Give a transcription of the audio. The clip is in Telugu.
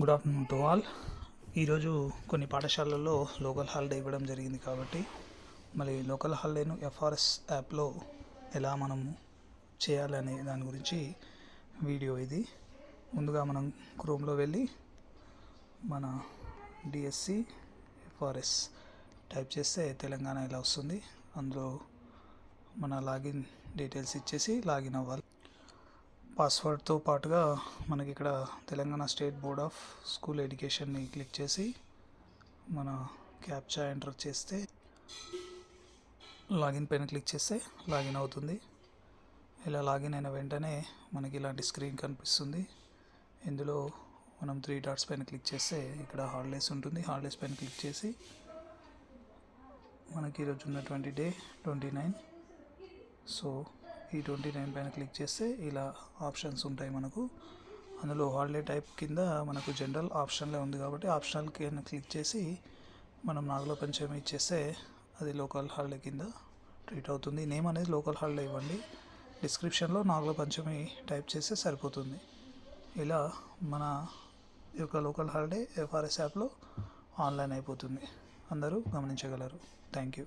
గుడ్ ఆఫ్టర్నూన్ టు ఆల్ ఈరోజు కొన్ని పాఠశాలల్లో లోకల్ హాలిడే ఇవ్వడం జరిగింది కాబట్టి మళ్ళీ లోకల్ హాలిడేను ఎఫ్ఆర్ఎస్ యాప్లో ఎలా మనము చేయాలనే దాని గురించి వీడియో ఇది. ముందుగా మనం క్రోమ్లో వెళ్ళి మన డిఎస్సి ఎఫ్ఆర్ఎస్ టైప్ చేస్తే తెలంగాణ ఇలా వస్తుంది? అందులో మన లాగిన్ డీటెయిల్స్ ఇచ్చేసి లాగిన్ అవ్వాలి. పాస్వర్డ్తో పాటుగా మనకి ఇక్కడ Telangana state board of school ఎడ్యుకేషన్ని click చేసి మన క్యాప్చా ఎంటర్ చేస్తే లాగిన్ పైన క్లిక్ చేస్తే లాగిన్ అవుతుంది. ఇలా లాగిన్ అయిన వెంటనే మనకి ఇలాంటి స్క్రీన్ కనిపిస్తుంది. ఇందులో మనం త్రీ డాట్స్ పైన క్లిక్ చేస్తే ఇక్కడ హాలిడేస్ ఉంటుంది. హాలిడేస్ పైన క్లిక్ చేసి మనకి ఈరోజు ఉన్నటువంటి డే ట్వంటీ నైన్. సో ఈ ట్వంటీ నైన్ పైన క్లిక్ చేస్తే ఇలా ఆప్షన్స్ ఉంటాయి మనకు. అందులో హాలిడే టైప్ కింద మనకు జనరల్ ఆప్షన్లే ఉంది కాబట్టి ఆప్షనల్ కింద క్లిక్ చేసి మనం నాగుల పంచమి ఇచ్చేస్తే అది లోకల్ హాలిడే కింద ట్రీట్ అవుతుంది. నేమ్ అనేది లోకల్ హాలిడే ఇవ్వండి. డిస్క్రిప్షన్లో నాగుల పంచమి టైప్ చేస్తే సరిపోతుంది. ఇలా మన యొక్క లోకల్ హాలిడే ఎఫ్ఆర్ఎస్ యాప్లో ఆన్లైన్ అయిపోతుంది. అందరూ గమనించగలరు. Thank you.